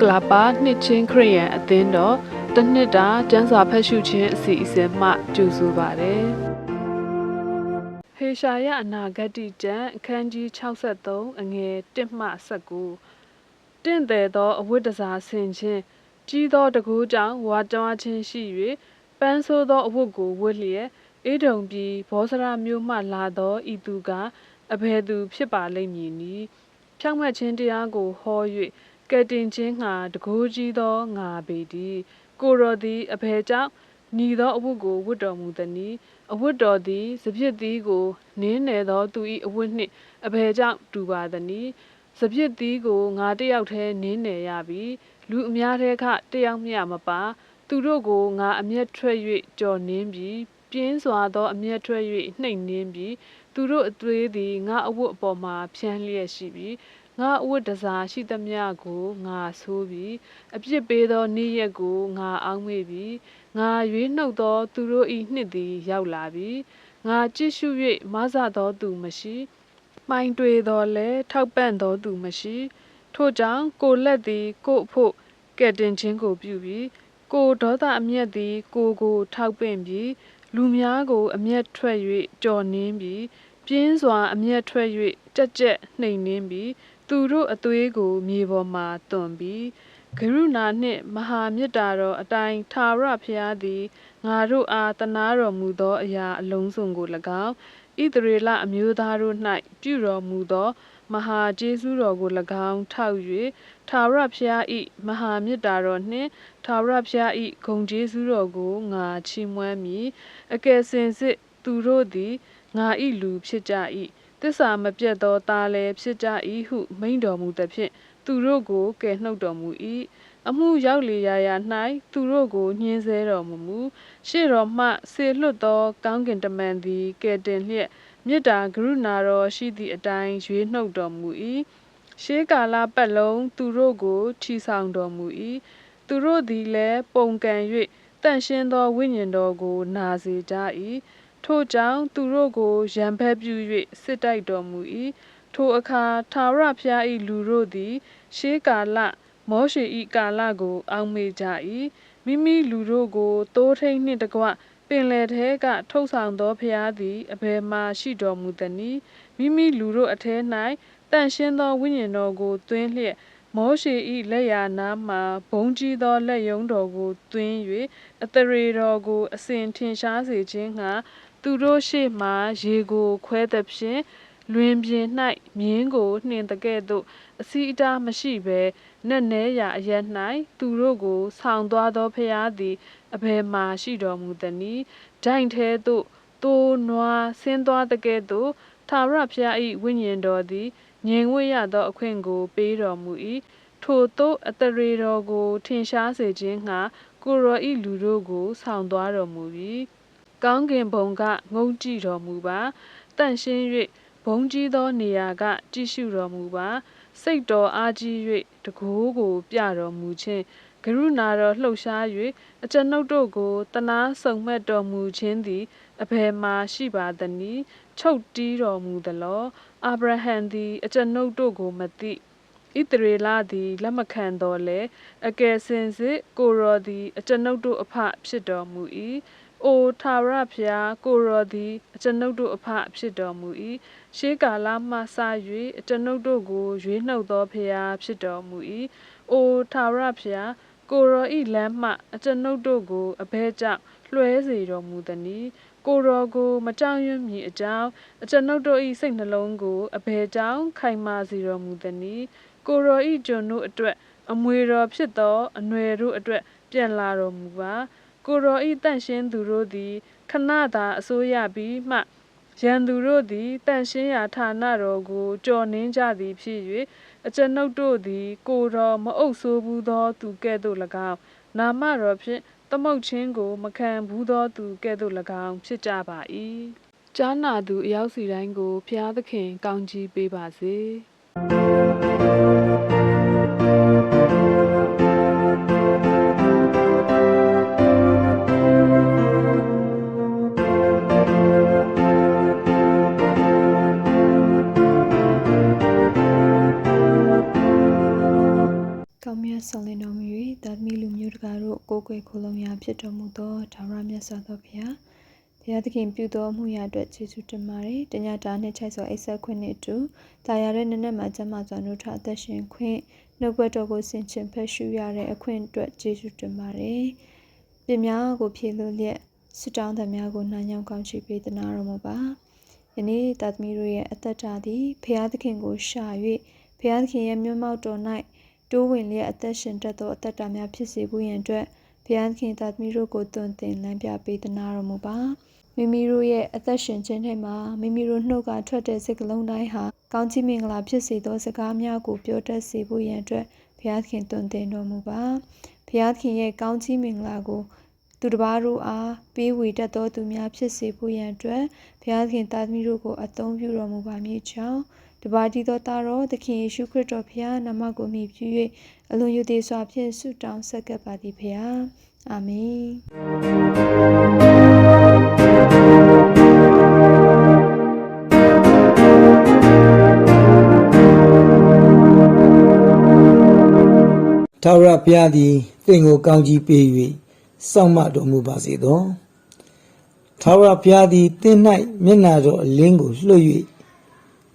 ကလာပါနှစ်ချင်းခရိယန်အသင်းတော်တစ်နှစ်တာကျမ်းစာဖတ်ရှုခြင်းအစီအစဉ်မှကြိုဆိုပါရယ်ဟေရှာယအနာဂတိကျမ်းအခန်းကြီး63အငယ်1မှ19တင့်တယ်သောအဝတ်တစားဆင်ခြင်းကြီးသောတကူကြောင့်ဝါကြွားခြင်းရှိ၍ပန်းဆိုးသောအဝတ်ကိုဝတ်လျက်အေဒုံပြည်ဘောဇရမြို့မှလာသောဤသူကအဘယ်သူဖြစ်ပါလိမ့်မည်နည်းဖြောင့်မတ်ခြင်းတရားကိုဟော၍ ကယ်တင်ခြင်းငှာတကိုးကြီးသောငါပေသည်ကိုရော်သည်အဘယ်ကြောင့်ညီသောအဝတ်ကိုဝတ်တော်မူသည်နီအဝတ်တော်သည်စပြစ်သီးကိုနင်းနယ်သောသူ၏အဝတ်နှင့်အဘယ်ကြောင့်တူပါသနည်းစပြစ်သီးကိုငါတယောက်တည်းနင်းနယ်ရပြီလူအများထဲကတယောက်မျှမပါသူတို့ကိုငါအမျက်ထွက်၍ကြော်နင်းပြီးပြင်းစွာသောအမျက်ထွက်၍နှိမ်နင်းပြီး သူတို့အသွေးသည်ငါအဝတ်အပေါ်မှဖြန်းလျက်ရှိပြီးငါအဝတ်တစားရှိသမျှကိုငါဆိုးပြီးအပြစ်ပေးသောနေ့ရက်ကိုငါအောက်မေ့ပြီးငါရွေးနှုတ်သောသူတို့၏နှစ်သည်ရောက်လာပြီးငါကြည့်ရှု၍မဆသောသူမရှိမှိုင်တွေတော်လဲထောက်ပံ့သောသူမရှိထို့ကြောင့်ကိုလက်သည်ကို့အဖို့ကဲ့တင်ခြင်းကိုပြုပြီးကိုဒေါသအမျက်သည်ကိုကိုထောက်ပင့်ပြီး လူများကို အမျက်ထွက်၍ကြော်နင်းပြီး ပြင်းစွာ အမျက်ထွက်၍ကြက်ကြက်နှိမ်နင်းပြီး သူတို့အသွေးကို မြေပေါ်မှတွန်ပြီးကရုဏာနှင့် မဟာမေတ္တာတော်အတိုင်းသာရဖျားသည် ငါတို့အားတနာတော်မူသော အရာအလုံးစုံကို၎င်း ဣသရေလအမျိုးသားတို့၌ပြုတော်မူသော မဟာကျေးဇူးတော်ကို၎င်းထောက်၍သာရဖျားဤမဟာမေတ္တာတော်နှင့်သာရဖျားဤဂုံကျေးဇူးတော်ကိုငါချီးမွမ်းမည်အကယ်စင်စစ်သူတို့သည်ငါဤလူဖြစ်ကြ၏တစ္ဆာမပြတ်သောသားလည်းဖြစ်ကြ၏ဟုမိန့်တော်မူသဖြင့်သူတို့ကိုကယ်နှုတ်တော်မူ၏အမှုရောက်လေရာရာ၌သူတို့ကိုညှင်းဆဲတော်မူမူရှေ့တော်မှဆေလွတ်သောကောင်းကင်တမန်သည်ကယ်တင်လျက် မေတ္တာကရုဏာတော်ရှိသည့်အတိုင်းရွေးနှုတ်တော်မူ၏ရှေးကာလပတ်လုံးသူတို့ကိုချီဆောင်တော်မူ၏သူတို့သည်လည်းပုံကံ၍တန့်ရှင်းသောဝိညာဉ်တော်ကိုနာစေကြ၏ထို့ကြောင့်သူတို့ကိုရံဖက်ပြု၍စစ်တိုက်တော်မူ၏ထိုအခါသာရဖျား၏လူတို့သည် ရှေးကာလမောရှေ၏ကာလကို အောက်မေ့ကြ၏မိမိလူတို့ကိုတိုးထိန်နှင့်တကွ ပင်လယ်ထဲကထုတ်ဆောင်သောဖျားသည်အဘယ်မှရှိတော်မူသနည်းမိမိလူတို့အထဲ၌တန့်ရှင်းသောဝိညာဉ်တော်ကိုသွင်းလျက်မောရှေ၏လက်ရာနားမှဘုံကြီးသောလက်ယုံတော်ကိုသွင်း၍အတရေတော်ကိုအစဉ်ထင်ရှားစေခြင်းငှာသူတို့ရှေ့မှရေကိုခွဲသဖြင့်လွင်ပြင်၌မြင်းကိုနှင်တကဲ့သို့အစီအတားမရှိဘဲနက်နဲရာအရက်၌သူတို့ကိုဆောင်းသွားသောဖျားသည် အဘယ်မှရှိတော်မူသနည်းဒိုင်ထဲသို့တိုးနွားဆင်းသွားတကဲ့သို့သာရဖျား၏ဝိညာဉ်တော်သည်ငြိမ်ဝှက်ရသောအခွင့်ကိုပေးတော်မူ၏ထိုသို့အတရေတော်ကို ထင်ရှားစေခြင်းငှာကိုရောဤလူတို့ကို ဆောင်းသွားတော်မူပြီးကောင်းကင်ဘုံကငုံကြည့်တော်မူပါတန့်ရှင်း၍ဘုံကြီးသောနေရာက ကြည့်ရှုတော်မူပါ စိတ်တော်အားကြီး၍တကိုးကို ပြတော်မူခြင်း ကရုဏာတော်လှုပ်ရှား၍အကျွန်ုပ်တို့ကိုတနာဆုံမှတ်တော်မူခြင်းသည် အဘယ်မှရှိပါသနည်း ချုပ်တီးတော်မူသလော အာဗြဟံသည် အကျွန်ုပ်တို့ကိုမသိ ဣသရေလသည် လက်မခံတော်လဲအကယ်စင်စစ် ကိုရောသည် အကျွန်ုပ်တို့အဖဖြစ်တော်မူ၏အို ထာဝရဖျား ကိုရောသည် အကျွန်ုပ်တို့အဖဖြစ်တော်မူ၏ရှေးကာလမှစ၍အကျွန်ုပ်တို့ကို ရွေးနှုတ်သောဖျား ဖြစ်တော်မူ၏အို ထာဝရဖျား ကိုရောဤလမ်းမှ အကျွန်ုပ်တို့ကို အဘဲကြောင့် လွှဲစေတော်မူသည်နီကိုရောကို မကြောက်ရွံ့မည်အကြောင်း အကျွန်ုပ်တို့၏စိတ်နှလုံးကို အဘဲကြောင့် ခိုင်မာစေတော်မူသည်နီကိုရောဤကျွန်တို့အတွက် အမွေတော်ဖြစ်သော အနွယ်တို့အတွက် ပြန်လာတော်မူပါ ကိုရောဤတန့်ရှင်းသူတို့သည် ခဏသာအစိုးရပြီးမှ ရန်သူတို့သည် တန့်ရှင်းရာဌာနတော်ကိုကြော်နှင်းကြသည်ဖြစ်၍အကျွန်ုပ်တို့သည် ကိုတော် မအုပ်ဆိုးဘူးသောသူကဲ့သို့၎င်း နာမတော်ဖြင့် သမုတ်ချင်းကို မခံဘူးသောသူကဲ့သို့၎င်း ဖြစ်ကြပါ၏ကြားနာသူအယောက်စီတိုင်းကိုဖျားသခင် ကောင်းကြီးပေးပါစေ။ ကွယ်ခိုလုံရာဖြစ်တော်မူသောဒါဝရမြတ်စွာသောဘုရားဘုရားသခင်ပြုသောမှုရာအတွက်ကျေးဇူးတင်ပါတယ်တညတာနဲ့ချိုက်စွာအိဆက်ခွင့်နဲ့အတူတာယာတဲ့နက်နက်မှာကျမ်းမာစွာနှုတ်ထအသက်ရှင်ခွင့်နှုတ်ဘတ်တော်ကိုဆင်ခြင်ဖက်ရှုရတဲ့အခွင့်အတွက်ကျေးဇူးတင်ပါတယ်ပြများကိုဖြည့်လို့လျက်ဆုတောင်းသမျှကိုနှံ့ညောင်းကောင်းချီးပေးသနာတော်မူပါယနေ့တာသမီတို့ရဲ့အသက်တာသည်ဘုရားသခင်ကိုရှာ၍ဘုရားသခင်ရဲ့မျက်မှောက်တော်၌တိုးဝင်လျက်အသက်ရှင်တတ်သောအသက်တာများဖြစ်စေဖို့ရန်အတွက် ဘုရားသခင်သားသမီးတို့ကိုတွင်တင်လမ်းပြပေးသနာတော်မူပါမိမိတို့ရဲ့အသက်ရှင်ခြင်းထဲမှာမိမိတို့နှုတ်ကထွက်တဲ့စိတ်ကလုံးတိုင်းဟာကောင်းချီးမင်္ဂလာဖြစ်စေသောစကားများကိုပြောတတ်စေဖို့ရန်အတွက်ဘုရားသခင်တွင်တင်တော်မူပါဘုရားသခင်ရဲ့ကောင်းချီးမင်္ဂလာကိုသူတစ်ပါးတို့အားပေးဝေတတ်သောသူများဖြစ်စေဖို့ရန်အတွက်ဘုရားသခင်သားသမီးတို့ကိုအသုံးပြုတော်မူပါမည်ကြောင်း တပါးတည်သောသားတော်သခင်ယေရှုခရစ်တော်ဘုရားနာမကိုမြည်ပြု၍အလွန်ယူသေးစွာဖြင့်ဆုတောင်းဆက်ကပ်ပါသည်ဘုရားအာမင်ထာဝရဘုရားသည်သင်ကိုကောင်းကြီးပေး၍စောင့်မတော်မူပါစေသောထာဝရဘုရားသည်သင်၌မျက်နာတော်အလင်းကိုလွှတ်၍